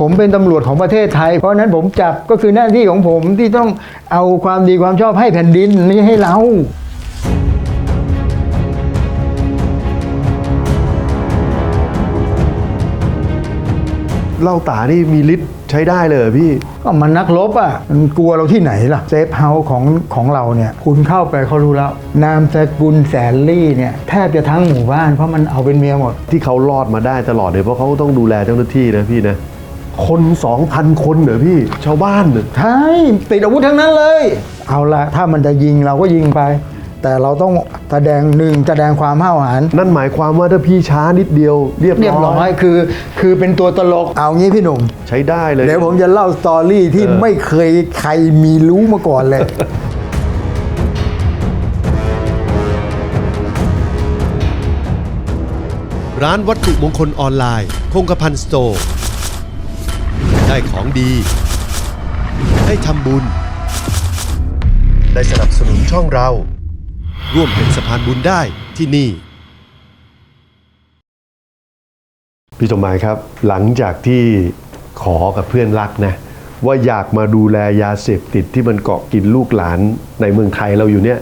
ผมเป็นตำรวจของประเทศไทย เพราะฉะนั้นผมจับก็คือหน้าที่ของผมที่ต้องเอาความดีความชอบให้แผ่นดินไม่ใช่ให้เราเหล้าตานี่มีฤทธิ์ใช้ได้เลยเหรอพี่ก็มันนักรบอะมันกลัวเราที่ไหนล่ะเซฟเฮาส์ของของเราเนี่ยคุณเข้าไปเขารู้แล้ว นามสกุลแสนลี่เนี่ยแทบจะทั้งหมู่บ้านเพราะมันเอาเป็นเมียหมด ที่เขารอดมาได้ตลอดเลยเพราะเขาต้องดูแลเจ้าหน้าที่นะพี่นะ คนสองพันคนเหรอพี่ ชาวบ้านเหรอใช่ติดอาวุธทั้งนั้นเลย เอาละถ้ามันจะยิงเราก็ยิงไป แต่เราต้องแสดงหนึ่งแสดงความห้าวหาญนั่นหมายความว่าถ้าพี่ช้านิดเดียวเรียบเรียบร้ร้ออยยคือ คือเป็นตัวตลกเอางี้พี่หนุ่ม ใช้ได้เลย เดี๋ยวผมจะเล่าสตอรี่ที่เออ ไม่เคยใครมีรู้มาก่อนเลย ร้านวัตถุมงคลออนไลน์ คงกระพันสโตร์ ได้ของดี ได้ทำบุญ ได้สนับสนุนช่องเรา ร่วมเป็นสะพานบุญได้ที่นี่ พี่สมหมายครับ หลังจากที่ขอกับเพื่อนรักนะ ว่าอยากมาดูแลยาเสพติดที่มันเกาะกินลูกหลานในเมืองไทยเราอยู่เนี่ย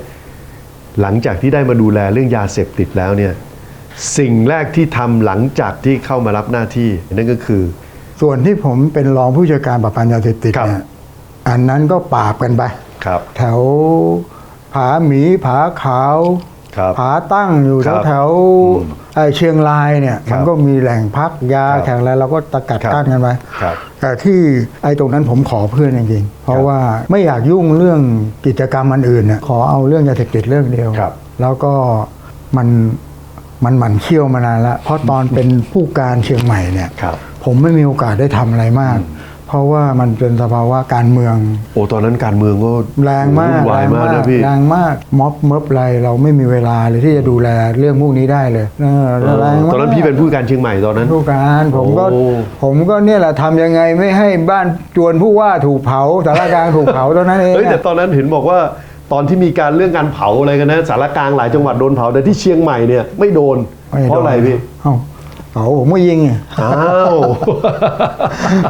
หลังจากที่ได้มาดูแลเรื่องยาเสพติดแล้วเนี่ย สิ่งแรกที่ทำหลังจากที่เข้ามารับหน้าที่นั่นก็คือ ส่วนที่ผมเป็นรองผู้จัดการปราบปรามยาเสพติดครับเนี่ยอันนั้นก็ปราบกันไปครับแถวผาหมีผาขาวครับผาตั้งอยู่คแถรัวบแถวไอ้เชียงรายเนี่ยครับมันก็มีแหล่งพักยาครับแข่งอะไรเราก็ตะกัดครับกั้นกันไปครับแต่ที่ไอ้ตรงนั้นผมขอเพื่อนจริงๆเพคราะรับว่าไม่อยากยุ่งเรื่องกิจกรรมอันอื่นเนี่ยขอเอาเรื่องยาเสพติดเรื่องเดียวครับแล้วก็มันมันหมั่นเคี่ยวมานานแล้วเพราะตอนเป็นผู้การเชียงใหม่เนี่ยครับ ผมไม่มีโอกาสได้ทำอะไรมาก เพราะว่ามันเป็นสภาวะการเมือง โอ้ตอนนั้นการเมืองก็แรงมากวุ่นวายแรงมากมากนะพี่แรงมากม็อบเมิบอะไรเราไม่มีเวลาเลยที่จะดูแลเรื่องพวกนี้ได้เลยเออเออแรงมากตอนนั้นพี่เป็นผู้การเชียงใหม่ตอนนั้นผู้การผมก็โอ้ผมก็เนี่ยแหละทำยังไงไม่ให้บ้านจวนผู้ว่าถูกเผาสารกลางถูกเผาตอนนั้นเองเฮ้ยแต่อะตอนนั้นเห็นบอกว่าตอนที่มีการเรื่องการเผาอะไรกันนะสารกลางหลายจังหวัดโดนเผาแต่ที่เชียงใหม่เนี่ยไม่โดนม่เพราะอะไรพี่ เอ้าเผาผมก็ยิงไงอ้าว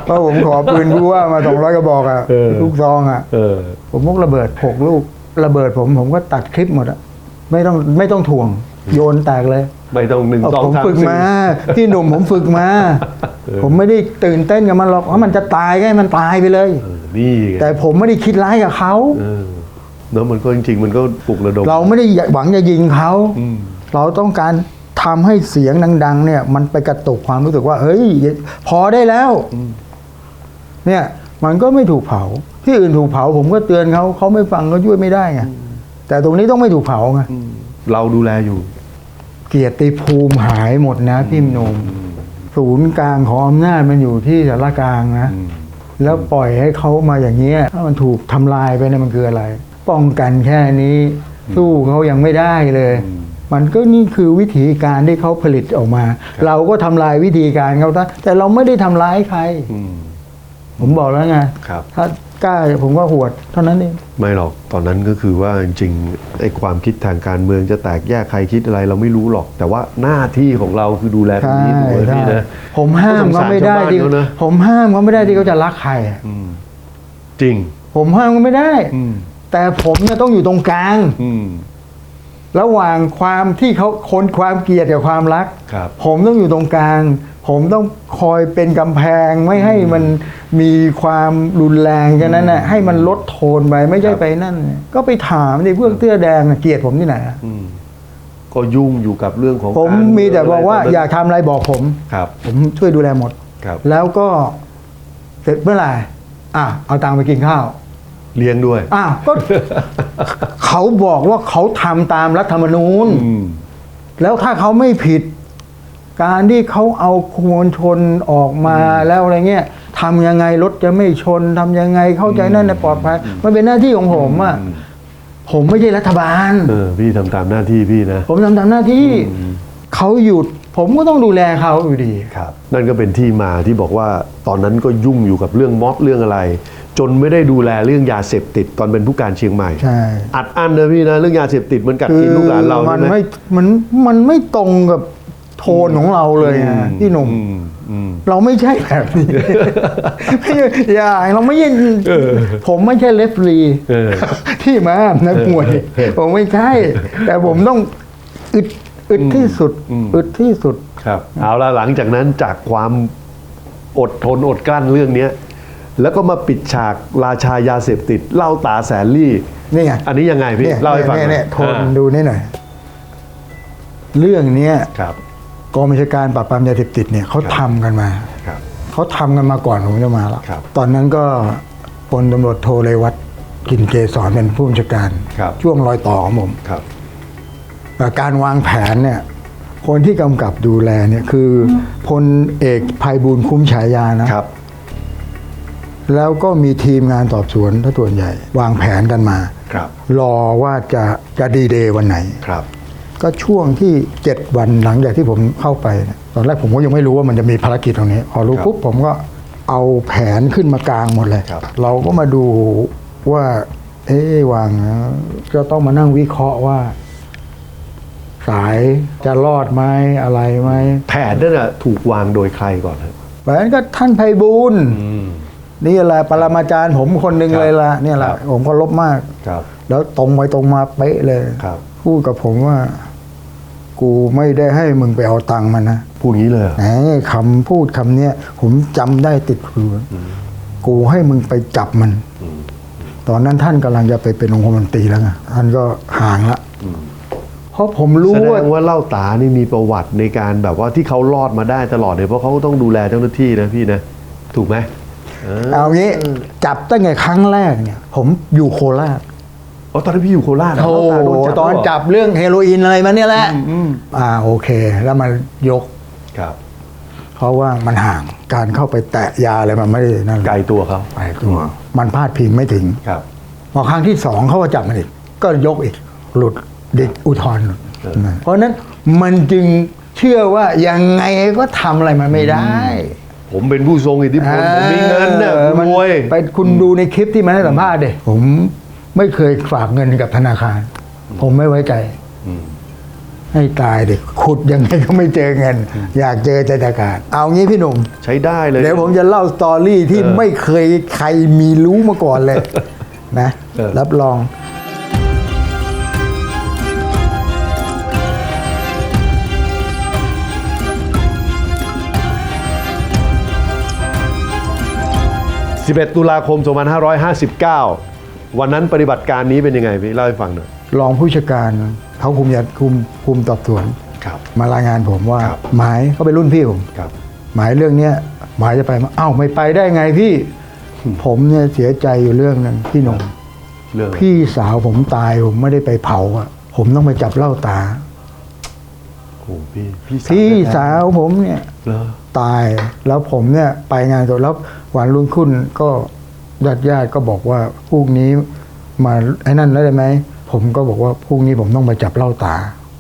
เพราะผมขอปืนผู้ว่ามาสองร้อยกระบอกอะเออลูกซองอะเออผมมุกระเบิดหกลูกระเบิดผมผมก็ตัดคลิปหมดอะไม่ต้องไม่ต้องถ่วงโยนแตกเลย ไม่ต้องหนึ่งเอาสองผมสามฝึกสี่มาพี่หนุ่มผมฝึกมา ผมไม่ได้ตื่นเต้นกับมันหรอกเพราะมันจะตายก็ให้มันตายไปเลยเออนี่ไงแต่ผมไม่ได้คิดร้ายกับเขาเออเนอะมันก็จริงๆ มันก็ปลุกระดมเราไม่ได้หวังจะยิงเขาอืมเราต้องการ ทำให้เสียงดัง ๆ เนี่ย มันไปกระตุกความรู้สึกว่า เฮ้ย พอได้แล้ว เนี่ย มันก็ไม่ถูกเผา ที่อื่นถูกเผา ผมก็เตือนเขาเขาไม่ฟังก็ช่วยไม่ได้ไงแต่ตรงนี้ต้องไม่ถูกเผาไงเราดูแลอยู่ เกียรติภูมิหายหมดนะพี่หนุ่มศูนย์กลางของอำนาจมันอยู่ที่สารกลางนะแล้วปล่อยให้เขามาอย่างเงี้ยถ้ามันถูกทำลายไปเนี่ยมันคืออะไร ป้องกันแค่นี้ สู้เขายังไม่ได้เลย มันก็นี่คือวิธีการที่เขาผลิตออกมา เราก็ทำลายวิธีการเขาซะแต่เราไม่ได้ทำร้ายใครอืมผมบอกแล้วไงครับถ้ากล้าผมก็หวด เท่านั้นเองไม่หรอกตอนนั้นก็คือว่าจริงๆไอ้ความคิดทางการเมืองจะแตกแยกใครคิดอะไรเราไม่รู้หรอก แต่ว่าหน้าที่ของเราคือดูแลตรงใช่นี้ถูกไหมใช่พี่นะผมห้ามเขาไม่ได้ก็สงสารที่ชาวบ้านเขานะผมห้ามเขาไม่ได้ที่เขาจะรักใครอะอืมจริง ผมห้ามเขาไม่ได้อืมแต่ผมเนี่ยต้องอยู่ตรงกลางอืม ระหว่างความที่เขาคนความเกลียดกับความรัก ครับผมต้องอยู่ตรงกลาง ผมต้องคอยเป็นกำแพงไม่ให้มันมีความรุนแรงแค่นั้นนะให้มันลดโทนไปไม่ใช่ครับไปนั่น ก็ไปถามดิเพื่อนเสื้อแดงน่ะเกลียดผมที่ไหนอะอืมก็ยุ่งอยู่กับเรื่องของผมการมีแต่บอกว่าะไรอยากทำอะไรบอกผม ครับ ผมช่วยดูแลหมด ครับ แล้วก็เสร็จเมื่อไหร่อะเอาตังค์ไปกินข้าว เลี้ยงด้วย อ้าวก็ เขาบอกว่าเขาทำตามรัฐธรรมนูญ อืม แล้วถ้าเขาไม่ผิด การที่เขาเอามวลชนออกมาแล้วอะไรเงี้ยทำยังไงรถจะไม่ชนทำยังไงเข้าใจนั่นในปลอดภัยมันเป็นหน้าที่ของผมอะผมไม่ใช่รัฐบาล เออพี่ทำตามหน้าที่พี่นะ ผมทำตามหน้าที่เขาหยุด ผมก็ต้องดูแลเขาอยู่ดีครับนั่นก็เป็นที่มาที่บอกว่าตอนนั้นก็ยุ่งอยู่กับเรื่องม็อบเรื่องอะไร จนไม่ได้ดูแลเรื่องยาเสพติดตอนเป็นผู้การเชียงใหม่ ใช่ อัดอั้นนะพี่นะเรื่องยาเสพติดมันกัดกินลูกหลานเรามัใช่ไหมไม่ มัน มันไม่ตรงกับโทนของเราเลยนะพี่หนุ่มอืมอืมเราไม่ใช่แบบนี้ไม่ใช่อย่าเราไม่ใช่ผมไม่ใช่เลฟรีเออที่มานักมวยเออผมไม่ใช่ แต่ผมต้องอึดอึดที่สุดอืมอึดที่สุด ครับ เอาละหลังจากนั้นจากความอดทนอดกลั้นเรื่องเนี้ย แล้วก็มาปิดฉากราชายาเสพติดเล่าตาแสนลี่ นี่ไงอันนี้ยังไงพี่เนี่ยเล่าให้ฟังหเนี่ยน่เนี่อยยโทนอ่าดูนี่หน่อย เรื่องเนี้ยครับกองบัญชาการปราบปรามยาเสพติดเนี่ยเขาทำกันมาครับเขาทำกันมาก่อนผมจะมาแล้วครับตอนนั้นก็พลตำรวจโทเรวัตกลินเกษรเป็นผู้บัญชาการครับช่วงรอยต่อของผมครับแต่การวางแผนเนี่ยคนที่กำกับดูแลเนี่ยคือพลเอกภัยบูลย์คุ้มฉายานะครับ แล้วก็มีทีมงานสอบสวนถ้าส่วนใหญ่ วางแผนกันมาครับรอว่าจะจะดีเดย์วันไหนครับ ก็ช่วงที่ 7 วันหลังจากที่ผมเข้าไปเนี่ยตอนแรกผมก็ยังไม่รู้ว่ามันจะมีภารกิจตรงนี้พอรู้ครับปุ๊บผมก็เอาแผนขึ้นมากลางหมดเลย ครับ เราก็มาดูว่า เอ๊ะวางนะจะต้องมานั่งวิเคราะห์ว่า สายจะรอดไหมอะไรไหมแผนนั่นน่ะถูกวางโดยใครก่อนครับ เพราะฉะนั้นก็ท่านไพบูลย์ นี่แหละปรมาจารย์ผมคนหนึ่งครับเลยละเนี่ยแหละครับผมก็ลบมากครับ แล้วตรงไปตรงมาเป๊ะเลยครับ พูดกับผมว่า กูไม่ได้ให้มึงไปเอาตังค์มันนะพูดงี้เลยเหรอแหมคำพูดคำเนี้ยผมจำได้ติดหูกูให้มึงไปจับมันตอนนั้นท่านกำลังจะไปเป็นองคมนตรีแล้วไงท่านก็ห่างละเพราะผมรู้แสดว่างว่าเล่าตานี่มีประวัติในการแบบว่าที่เขารอดมาได้ตลอดเลยเพราะเขาต้องดูแลเจ้าหน้าที่นะพี่นะ ถูกไหม เออเอางี้จับตั้งแต่ครั้งแรกเนี่ย ผมอยู่โคราชอ๋อตอนนั้นพี่อยู่โคราชเหรโอ้เล่าาโดจับตอนเหรจับเรื่องเฮโรอีนอะไรมาเนี่ยแหละอืมอ่าโอเค แล้วมันยกครับ เพราะว่ามันห่างการเข้าไปแตะยาอะไรมันไม่ได้นั่นไกลตัวเขาไปตัว มันพลาดพิงไม่ถึงครับพอครั้งที่สองเขาก็จับมันอีก ก็ยกอีก หลุดเด็กอุทธรณ์หลุดเออนะเพราะฉะนั้นมันจึงเชื่อว่ายังไงก็ทำอะไรมันไม่ได้ ผมเป็นผู้ทรงอิทธิพลผมมีเงินเนี่ยออรวย ไปคุณดูในคลิปที่มันให้สัมภาษณ์เด็ผมไม่เคยฝากเงินกับธนาคาร ผมไม่ไว้ใจอืมให้ตายเด็กขุดยังไงก็ไม่เจอเงิน อยากเจอธนาคาร เอางี้พี่หนุ่ม ใช้ได้เลย เดี๋ยวผมจะเล่าสตอรี่ที่เออไม่เคยใครมีรู้มาก่อนเลย นะเออรับรอง 11 ตุลาคม 2559 วันนั้นปฏิบัติการนี้เป็นยังไงพี่เล่าให้ฟังหน่อยรองผู้จัดการเขาคุมยาคุมคุมสอบสวน ครับ มารายงานผมว่า ครับหมายเขาเป็นรุ่นพี่ผม ครับ หมายเรื่องเนี้ยหมายจะไปมาอ้าวไม่ไปได้ไงพี่ ผมเนี่ยเสียใจอยู่เรื่องหนึงพี่หนุ่มเรื่องอะไรพี่สาวผมตายผมไม่ได้ไปเผาอะผมต้องไปจับเหล้าตา โอ้พี่พี่พี่แท้ๆสาวผมเนี่ย เหรอตายแล้วผมเนี่ยไปงานศพแล้ว วันรุ่งขึ้นก็ญาติญาติๆก็บอกว่าพรุ่งนี้มาไอ้นั่นได้ไหมผมก็บอกว่าพรุ่งนี้ผมต้องไปจับเหล้าตา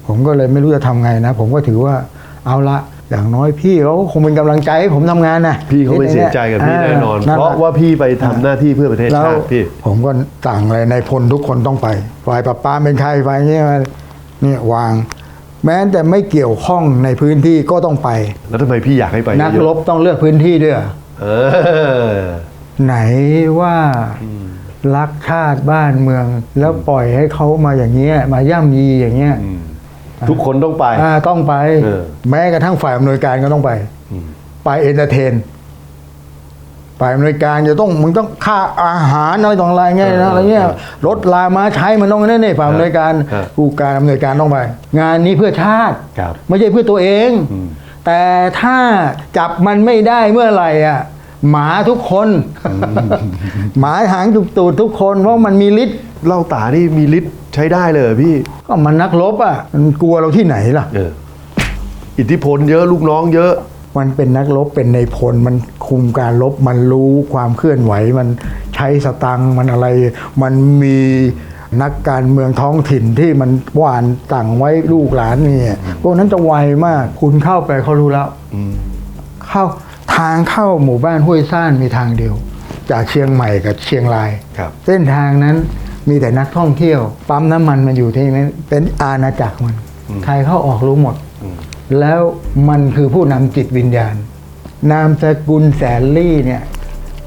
ผมก็เลยไม่รู้จะทำไงนะ ผมก็ถือว่าเอาละอย่างน้อยพี่เขาก็คงเป็นกำลังใจให้ผมทำงานนะพี่เขาไม่เสียใจกับพี่แน่นอน เพราะว่าพี่ไปทำหน้าที่เพื่อประเทศแล้วชาติพี่ผมก็สั่งเลยในายพลทุกคนต้องไปฝ่ายปราบปรามเป็นใครฝ่ายนี้เนี่ยวาง แม้แต่ไม่เกี่ยวข้องในพื้นที่ก็ต้องไป แล้วทำไมพี่อยากให้ไปนักเยอะรบต้องเลือกพื้นที่ด้วย เหรอเออ ไหนว่ารักชาติบ้านเมือง แล้วปล่อยให้เขามาอย่างเงี้ย มาย่ำยีอย่างเงี้ยทุกคนต้องไปอ่าต้องไปเออแม้กระทั่งฝ่ายอำนวยการก็ต้องไป ไปเอนเตอร์เทนฝ่ายอำนวยการจะต้องมึงต้องค่าอาหารอะไรต่องอะไรเงี้ยนะอะไรเงี้ยรถลามาใช้มันต้องนั่นนี่ฝ่ายอำนวยการฮะผู้การอำนวยการต้องไป งานนี้เพื่อชาติครับไม่ใช่เพื่อตัวเองอืม แต่ถ้าจับมันไม่ได้เมื่อไหร่อะหมาทุกคน หมาหางจุกตูดทุกคนเพราะมันมีฤทธิ์เหล่าตานี่มีฤทธิ์ใช้ได้เลยเหรอพี่ ก็มันนักรบอะมันกลัวเราที่ไหนล่ะ เออ อิทธิพลเยอะลูกน้องเยอะ มันเป็นนักรบเป็นในพลมันคุมการรบมันรู้ความเคลื่อนไหว มันใช้สตังค์มันอะไร มันมี นักการเมืองท้องถิ่นที่มันหวานสั่งไว้ลูกหลานเนี่ยพวกนั้นจะไวมากคุณเข้าไปเขารู้แล้วอืมเข้าทางเข้าหมู่บ้านห้วยซ่านมีทางเดียว จากเชียงใหม่กับเชียงรายครับเส้นทางนั้นมีแต่นักท่องเที่ยวปั๊มน้ำมันมันอยู่ที่นั้นเป็นอาณาจักรมัน ใครเข้าออกรู้หมด แล้วมันคือผู้นำจิตวิญญาณ นามสกุลแสนลี่เนี่ย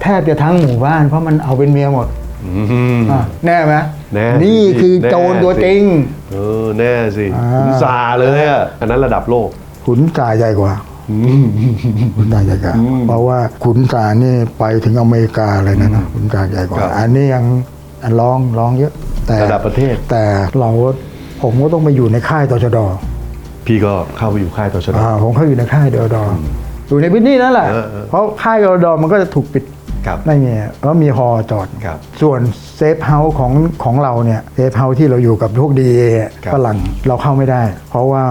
แทบจะทั้งหมู่บ้านเพราะมันเอาเป็นเมียหมด อืมอะแน่ไหมแน่นี่สิคือโจรแน่ตัวสิจริง เออแน่สิอ่า ขุนซาเลยอะอันนั้นระดับโลก ขุนสาใหญ่กว่า ขุนสาใหญ่กว่า เพราะว่าขุนสานี่ไปถึงอเมริกาเลยนะนะขุนสาใหญ่กว่า ครับอันนี้ยังร้องร้องเยอะ แต่ระดับประเทศ แต่เราผมก็ต้องไปอยู่ในค่ายตชดพี่ก็เข้าไปอยู่ค่ายตชดอ่าผมเข้าอยู่ในค่ายตชดอยู่ในพื้นที่นั่นแหละ เออเออ เพราะค่ายตชดมันก็จะถูกปิด ครับไม่มีเพราะมีฮอจอด ครับ ส่วนเซฟเฮาส์ของของเราเนี่ยเซฟเฮาส์ที่เราอยู่กับพวกดีครับ ฝรั่งเราเข้าไม่ได้ เพราะว่า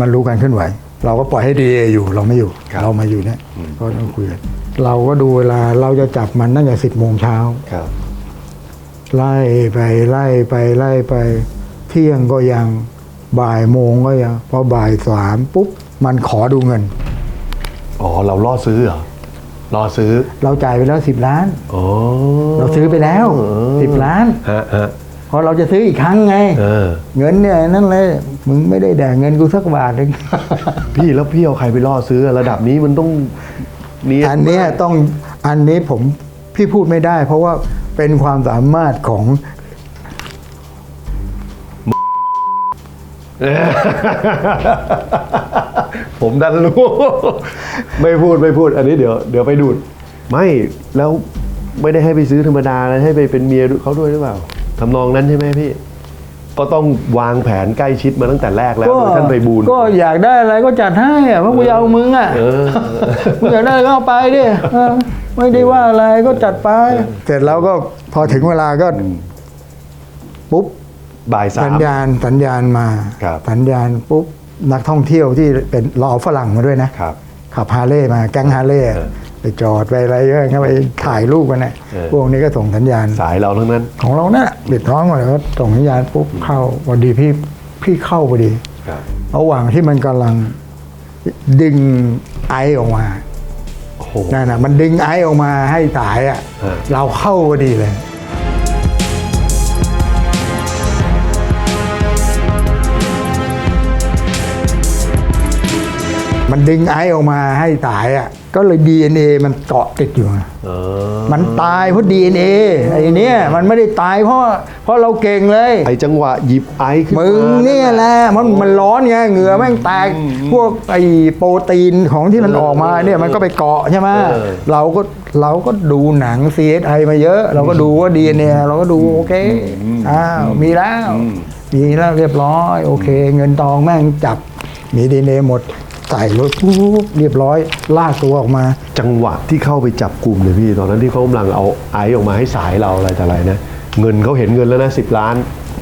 มันรู้การเคลื่อนไหว เราก็ปล่อยให้ดีอยู่เราไม่อยู่ ครับเรามาอยู่เนี่ยก็ต้องคุยกันเราก็ดูเวลาเราจะจับมันตั้งแต่สิบโมงเช้า ครับ ไล่ไปไล่ไปไล่ไป เที่ยงก็ยังบ่ายโมงก็ยังพอบ่ายสามปุ๊บมันขอดูเงิน อ๋อ เราล่อซื้อเหรอ ล่อซื้อ เราจ่ายไปแล้วสิบล้านอ๋อเราซื้อไปแล้วเออสิบล้านฮะฮะพอเราจะซื้ออีกครั้งไง เออ เงินเนี่ยนั่นเลยมึงไม่ได้แดกเงินกูสักบาทหนึง พี่แล้วพี่เอาใครไปล่อซื้อระดับนี้มันต้องเนียนอันเนี้ยต้องอันนี้ผมพี่พูดไม่ได้ เพราะว่าเป็นความสามารถของ ผมดันรู้ ไม่พูดไม่พูด อันนี้เดี๋ยวเดี๋ยวไปดูด ไม่แล้วไม่ได้ให้ไปซื้อธรรมดานะให้ไปเป็นเมียเขาด้วยหรือเปล่าทำนองนั้นใช่ไหมพี่ ก็ต้องวางแผนใกล้ชิดมาตั้งแต่แรกแล้วก็โดยท่านไปบูลย์ก็อยากได้อะไรก็จัดให้อะเพราะกูจะเอามึงอะเออ มึงอยากได้ก็เอาไปดิเออไม่ได้ว่าอะไรก็จัดไป เสร็จแล้วก็พอถึงเวลาก็ ปุ๊บ บ่ายสาสัญมญาณสัญญาณมา ครับ สัญญาณปุ๊บ นักท่องเที่ยวที่เป็นเราเอาฝรั่งมาด้วยนะครับ ขับฮาร์เลย์มาแก๊งฮาร์เลย์เออไปจอดไปอะไรก็เข้าไปถ่ายรูปกันนะเออ พวกนี้ก็ส่งสัญญาณ สายเราทั้งนั้น ของเราเนี่ยปิดท้องหมดแล้วก็ส่งสัญญาณปุ๊บเข้าพอดีพี่พี่เข้าพอดีครับ ระหว่างที่มันกำลังดึงไอออกมาโอ้โห นั่นน่ะมันดึงไอออกมาให้สายอะ เออ เราเข้าพอดีเลย มันดึงไอออกมาให้สายอะก็เลย DNA มันเกาะติดอยู่ไงเออมันตายเพราะ DNA ไอ้เนี้ยมันไม่ได้ตายเพราะเพราะเราเก่งเลยไอจังหวะหยิบไอขึ้นมึงเนี่ยแหละมันมันร้อนไงเหงื่อแม่งแตกพวกไอ้โปรตีนของที่มันออกมาเนี่ยมันก็ไปเกาะใช่ไหมเราก็เราก็ดูหนัง CSI มาเยอะ เราก็ดูว่า DNA เราก็ดูโอเคอ้าวมีแล้วมีแล้วเรียบร้อย โอเค เงินทองแม่งจับมี DNA หมด ใส่รถปุ๊บเรียบร้อยลากตัวออกมา จังหวะที่เข้าไปจับกลุ่มเลยพี่ตอนนั้นที่เขากำลังเอาไอซ์ออกมาให้สายเราอะไรแต่อะไรนะเงินเขาเห็นเงินแล้วนะสิบล้าน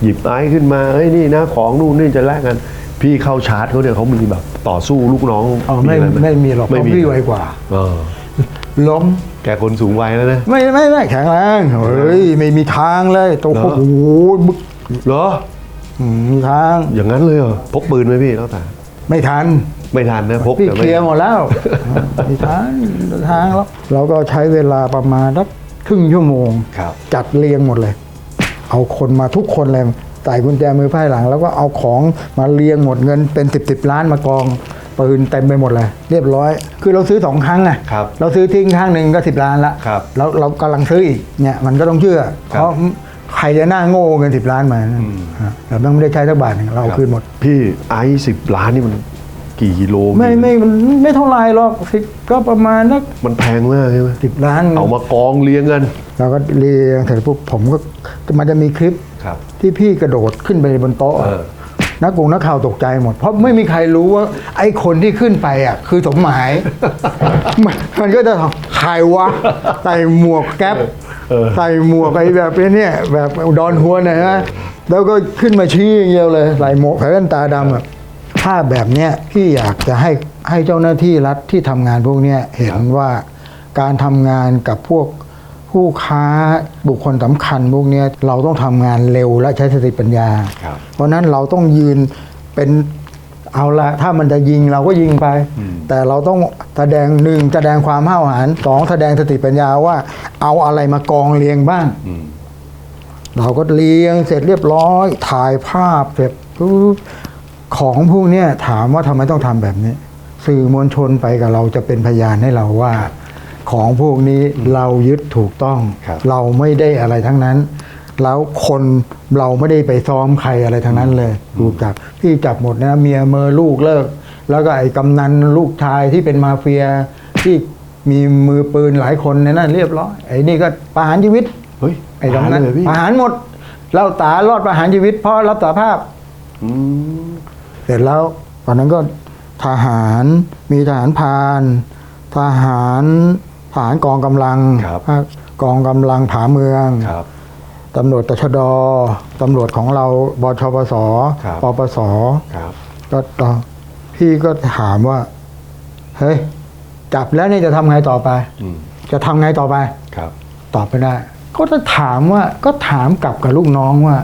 หยิบไอซ์ขึ้นมาเอ้ยนี่นะของนู่นนี่จะแลกกัน พี่เข้าชาร์จเขาเนี่ยเขามีแบบต่อสู้ลูกน้องอ๋อไม่อะรหไม่มีหรอกเพไม่ราะมีพี่ไวกว่า เออล้ม แกคนสูงวัยแล้วนะไม่ไม่ไม่แข็งแรงเฮ้ยไม่มีทางเลยตัวเหรอโอ้โหบึกเหรอ อืมมีทางอย่างนั้นเลยเหรอพกปืนไหมพี่แล้วแต่ไม่ทัน ไม่ทันนะพกพี่แต่เคไม่ลียร์หมดแล้วไม่ทันทางแล้วเราก็ใช้เวลาประมาณสักครึ่งชั่วโมง ครับ จัดเรียงหมดเลย เอาคนมาทุกคนเลยใส่กุญแจมือไพ่หลัง แล้วก็เอาของมาเรียงหมดเงินเป็นสิบสิบล้านมากองปืนเต็มไปหมดเลย เรียบร้อย คือเราซื้อสองครั้งไงครับเราซื้อทิ้งข้างหนึ่งก็สิบล้านละครับแล้วเรากำลังซื้ออีกเนี่ยมันก็ต้องเชื่อครับเพราะใครจะหน้าโง่เงินสิบล้านมานะฮะแต่เราไม่ได้ใช้สักบาทหนึ่งเราเอาคืนหมด พี่ไอซ์สิบล้านนี่มัน กี่กิโลไม่ไม่มันไม่เท่าไหรหรอกสิก็ประมาณสักมันแพงมากใช่ไหมสิบล้านเอามากองเลี้ยงกันเราก็เรียงเสร็จปุ๊บผมก็มันจะมีคลิปครับที่พี่กระโดดขึ้นไปบนโต๊ะเออนักกงนักข่าวตกใจหมด เพราะไม่มีใครรู้ว่า ไอ้คนที่ขึ้นไปอะ คือสมหมาย มันมันก็จะใครวะใส่หมวกแก๊ปเออใส่หมวกไอ้แบบเนี้ยแบบดอนหัวหน่อยนะแล้วก็ขึ้นมาชี้อย่างเดียวเลยใส่หมวกใส่แว่นตาดำอะ ภาพแบบเนี้ยพี่อยากจะให้ให้เจ้าหน้าที่รัฐที่ทำงานพวกเนี้ยเห็นว่าการทำงานกับพวกผู้ค้าบุคคลสำคัญพวกเนี้ยเราต้องทำงานเร็วและใช้สติปัญญาครับเพราะฉะนั้นเราต้องยืนเป็นเอาละถ้ามันจะยิงเราก็ยิงไป แต่เราต้องแสดงหนึ่งแสดงความห้าวหาญสองแสดงสติปัญญาว่า เอาอะไรมากองเรียงบ้างอืมเราก็เรียงเสร็จเรียบร้อย ถ่ายภาพเสร็จปุ๊บ ของพวกเนี้ยถามว่าทำไมต้องทำแบบนี้ สื่อมวลชนไปกับเราจะเป็นพยานให้เราว่า ของพวกนี้เรายึดถูกต้องครับเราไม่ได้อะไรทั้งนั้น แล้วคนเราไม่ได้ไปซ้อมใครอะไรทั้งนั้นเลยถูกจับพี่จับหมดนะเมียเมอลูกเลิก แล้วก็ไอ้กำนันลูกชายที่เป็นมาเฟียที่มีมือปืนหลายคนในนั้นเรียบร้อยไอ้นี่ก็ประหารชีวิตเฮ้ยไอ้ตรงนั้นเลยพี่ประหารหมดเราตารอดประหารชีวิตเพราะรับสารภาพอืม เสร็จแล้วตอนนั้นก็ทหารมีทหารพรานทหารทหารกองกำลังครับกองกำลังผาเมืองครับตำรวจตชดตำรวจของเราบชปสครับปปสครับก็ตอพี่ก็ถามว่า เฮ้ย จับแล้วนี่จะทำไงต่อไปอืมจะทำไงต่อไปครับตอบไม่ได้ ก็จะถามว่าก็ถามกลับกับลูกน้องว่า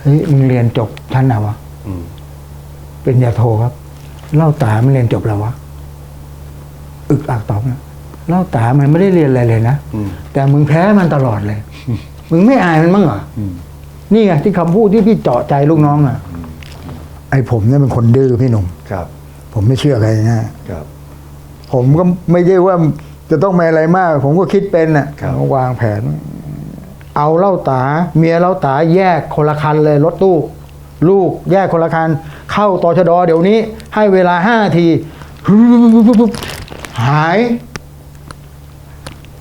เฮ้ยมึงเรียนจบชั้นไหนวะอืม เป็นยาโทครับ เล่าตามันเรียนจบแล้ววะอึกอักตอบนะเล่าตามันไม่ได้เรียนอะไรเลยนะอืมแต่มึงแพ้มันตลอดเลย มึงไม่อายมันมั้งเหรออืมนี่ไงที่คำพูดที่พี่เจาะใจลูกน้องอะ ไอ้ผมเนี่ยเป็นคนดื้อพี่หนุ่มครับ ผมไม่เชื่อใครง่ายครับ ผมก็ไม่ได้ว่าจะต้องมีอะไรมาก ผมก็คิดเป็นน่ะครับผมก็วางแผน เอาเหล่าตา เมียเหล่าตาแยกคนละคันเลยรถตู้ ลูกแยกคนละคัน เข้าตชดเดี๋ยวนี้ ให้เวลาห้านาทีหาย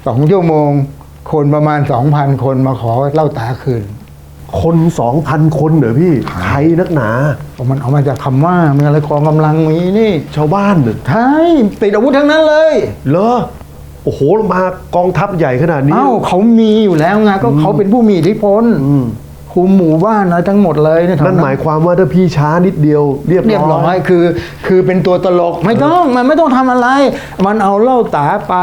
สองชั่วโมง คนประมาณสองพันคนมาขอเหล่าตาคืน คนสองพันคนเหรอพี่ใครนักหนาเพราะมันเอามาจากคำว่ามีอะไรกองกำลังมีนี่ ชาวบ้านเหรอใช่ติดอาวุธทั้งนั้นเลย เหรอโอ้โหมากองทัพใหญ่ขนาดนี้ เอ้าเขามีอยู่แล้วไงก็เขาเป็นผู้มีอิทธิพลอืม คุมหมู่บ้านอะไรทั้งหมดเลยเยแถวนั่นหมายความว่าถ้าพี่ช้านิดเดียวเรียบเรียบร้ร้ออยยคือ คือเป็นตัวตลกไม่ต้องมันไม่ต้องทำอะไร มันเอาเหล่าตาไป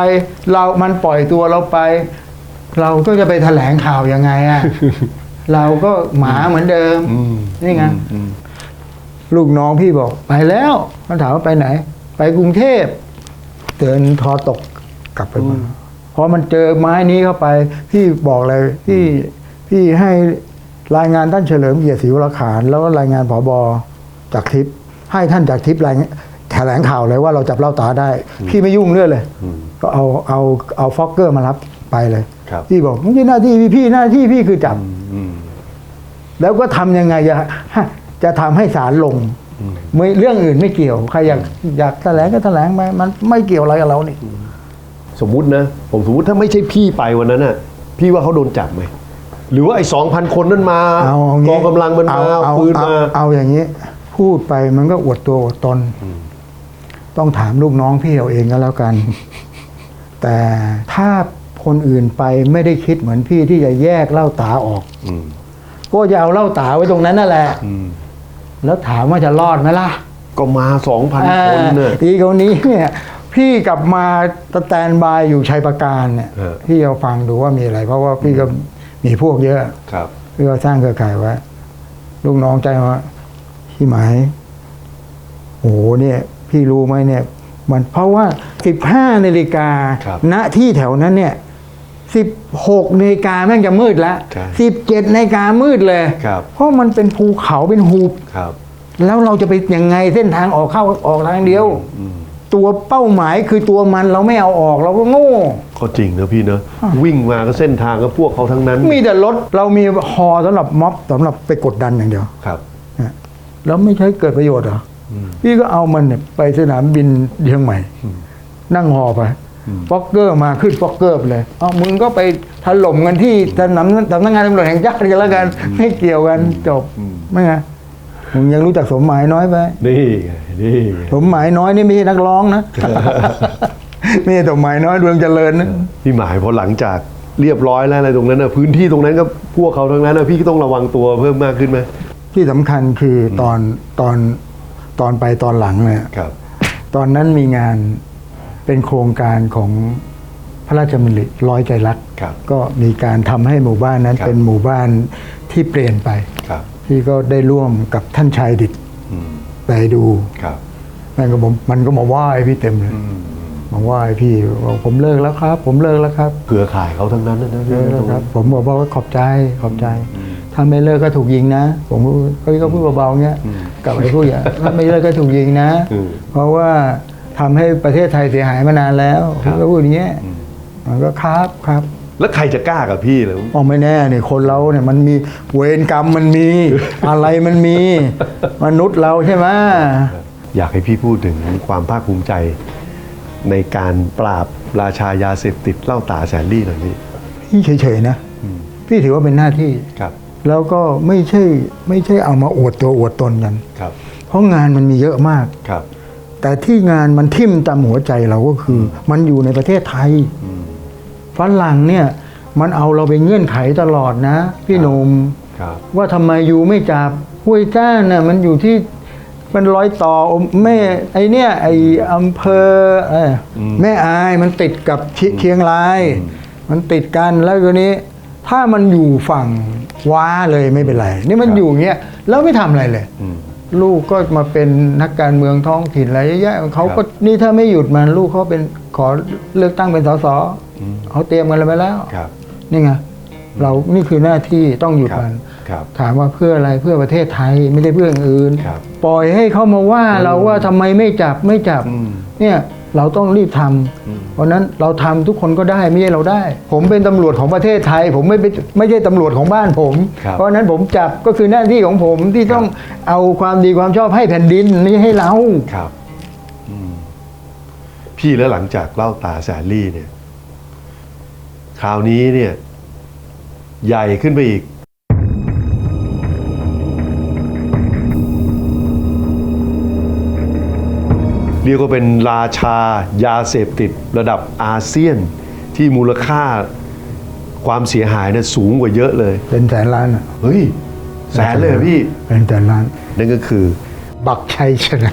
เรามันปล่อยตัวเราไป เราก็จะไปแถลงข่าวยังไงอะเราก็หมาเหมือนเดิมอืมนี่ไงอืมลูกน้องพี่บอกไปแล้วมันถามว่าไปไหน ไปกรุงเทพเดินทอตกกลับไปมาพอมันเจอไม้นี้เข้าไป พี่บอกเลยพี่พี่ให้ รายงานท่านเฉลิมเกียรติศรีวรขานแล้วก็รายงานผบจากทิพย์ให้ท่านจากทิพย์รายงานแถลงข่าวเลยว่าเราจับเล่าตาได้ พี่ไม่ยุ่งเรื่องเลยอืมก็เอาเอาเอาฟอกเกอร์มารับไปเลยครับพี่บอกไม่ใช่หน้าที่พี่พี่หน้าที่พี่คือจับอืมแล้วก็ทำยังไงจะจะทำให้ศาลลงอืมไม่เรื่องอื่นไม่เกี่ยวใครอยากอยากแถลงก็แถลงไปมันไม่เกี่ยวอะไรกับเรานี่สมมุตินะ ผมสมมติถ้าไม่ใช่พี่ไปวันนั้นน่ะ พี่ว่าเขาโดนจับไหม หรือว่าไอ้สองพันคนนั้นมาเอาเอากงี้องกำลังมันมาเอาเอาเอาปืนเอามาเอาอย่างนี้ พูดไปมันก็อวดตัวอวดตน ต้องถามลูกน้องพี่เอาเองก็แล้วกัน แต่ถ้าคนอื่นไปไม่ได้คิดเหมือนพี่ที่จะแยกเหล่าตาออกอืมก็จะเอาเหล่าตาไว้ตรงนั้นนั่นแหละอืมแล้วถามว่าจะรอดไหมล่ะ ก็มาสองพันคนเนี่ยอ่าอีกคนนี้เนี่ยพี่กลับมาสแตนบายอยู่ชัยประการเนี่ยเออพี่เอาฟังดูว่ามีอะไร เพราะว่าพี่ก็ มีพวกเยอะครับพี่ก็สร้างเครือข่ายไว้ลูกน้องใจว่าพี่หมายโอ้โหเนี่ย พี่รู้ไหมเนี่ย มันเพราะว่าสิบห้านาฬิกาครับณที่แถวนั้นเนี่ยสิบหกนาฬิกาแม่งจะมืดแล้วใช่สิบเจ็ดนาฬิกามืดเลยครับเพราะมันเป็นภูเขาเป็นหุบครับแล้วเราจะไปยังไงเส้นทางออกเข้าออกทางเดียวอืม ตัวเป้าหมายคือตัวมันเราไม่เอาออกเราก็โง่ ก็จริงนะพี่เนอะวิ่งมาก็เส้นทางก็พวกเขาทั้งนั้นมีแต่รถเรามีฮอสำหรับม็อบสำหรับไปกดดันอย่างเดียวครับ นะแล้วไม่ใช้เกิดประโยชน์เหรออพี่ก็เอามันเนี่ยไปสนามบินเชียงใหม่ นั่งฮอไปฟอกเกอร์มาขึ้นฟอกเกอร์ไปเลยเอามึงก็ไปถล่มกันที่สำนักสำนักงานตำรวจแห่งชาติกันแล้วกัน ไม่เกี่ยวกันจบไม่ไง มึงยังรู้จักสมหมายน้อยไป นี่ไงนี่ไงสมหมายน้อยนี่ไม่ใช่นักร้องนะ ไม่ใช่สมหมายน้อยดวงเจริญนะ พี่หมายพอหลังจากเรียบร้อยแล้วอะไรตรงนั้นนะพื้นที่ตรงนั้นก็พวกเขาทั้งนั้นนะพี่ก็ต้องระวังตัวเพิ่มมากขึ้นไหมที่สำคัญคือตอนตอนตอนไปตอนหลังเนี่ย ครับ ตอนนั้นมีงานเป็นโครงการของพระราชดำริร้อยใจรัก ครับก็มีการทำให้หมู่บ้านนั้นครับ เป็นหมู่บ้านที่เปลี่ยนไป ครับ ที่ก็ได้ร่วมกับท่านชายดิตอืมไปดูครับมันก็บอกมันก็มาไหว้พี่เต็มเลยอืมมาไหว้พี่บอกผมเลิกแล้วครับ ผมเลิกแล้วครับเครือข่ายเขาทั้งนั้นนะนะเลิกแล้วครับ ผมบอกว่าขอบใจขอบใจ ถ้าไม่เลิกก็ถูกยิงนะ ผมก็ก็ก็พูดเบาๆเงี้ยกับไอ้ผู้ใหญ่ถ้าไม่เลิกก็ถูกยิงนะอืมเพราะว่าทำให้ประเทศไทยเสียหายมานานแล้วครับก็พูดอย่างเงี้ยมันก็ครับครับ แล้วใครจะกล้ากับพี่เลยอ๋อไม่แน่เนี่ยคนเราเนี่ยมันมีเวรกรรมมันมี อะไรมันมี มนุษย์เราใช่ไหมอยากให้พี่พูดถึงความภาคภูมิใจในการปราบราชายาเสพติดเหล้าตาแสนลี่หน่อยพี่พี่เฉยๆนะพี่ถือว่าเป็นหน้าที่ครับ แล้วก็ไม่ใช่ไม่ใช่เอามาอวดตัวอวดตนกันครับ เพราะงานมันมีเยอะมากครับ แต่ที่งานมันทิ่มตามหัวใจเราก็คือ มันอยู่ในประเทศไทย ฝรั่งเนี่ยมันเอาเราไปเงื่อนไขตลอดนะ พี่หนุ่มครับว่าทำไมยูไม่จับห้วยจ้านน่ะมันอยู่ที่มันร้อยต่อแม่ไอเนี่ยไออำเภอเอ่ออแม่อายมันติดกับเชีเชียงราย มันติดกันแล้วทีนี้ ถ้ามันอยู่ฝั่งว้าเลยไม่เป็นไร นี่มันอยู่อย่างเงี้ยแล้วไม่ทำอะไรเลยอืมลูกก็มาเป็นนักการเมืองท้องถิ่นอะไรเยอะแยะเขาครับก็นี่ถ้าไม่หยุดมันลูกเขาเป็นขอเลือกตั้งเป็นสส เขาเตรียมกันเลยไปแล้วครับ นี่ไงเรานี่คือหน้าที่ต้องหยุดครับมันครับถามว่าเพื่ออะไรเพื่อประเทศไทยไม่ได้เพื่ออย่างอื่นครับปล่อยให้เขามาว่าเราว่าทำไมไม่จับไม่จับอืมเนี่ยเราต้องรีบทำเพราะนั้นเราทำทุกคนก็ได้ไม่ใช่เราได้ ผมเป็นตำรวจของประเทศไทย ผมไม่เป็นไม่ใช่ตำรวจของบ้านผมครับเพราะฉะนั้นผมจับก็คือหน้าที่ของผมที่ต้องเอาความดีความชอบให้แผ่นดินไม่ใช่ให้เราครับอืมพี่แล้วหลังจากเหล่าตาแสนลี่เนี่ย คราวนี้เนี่ยใหญ่ขึ้นไปอีก เรียกว่าเป็นราชายาเสพติดระดับอาเซียนที่มูลค่าความเสียหายเนี่ยสูงกว่าเยอะเลย เป็นแสนล้านอะเฮ้ย แสนเลยเหรอพี่เป็นแสนล้านนั่นก็คือ บักชัยชนะ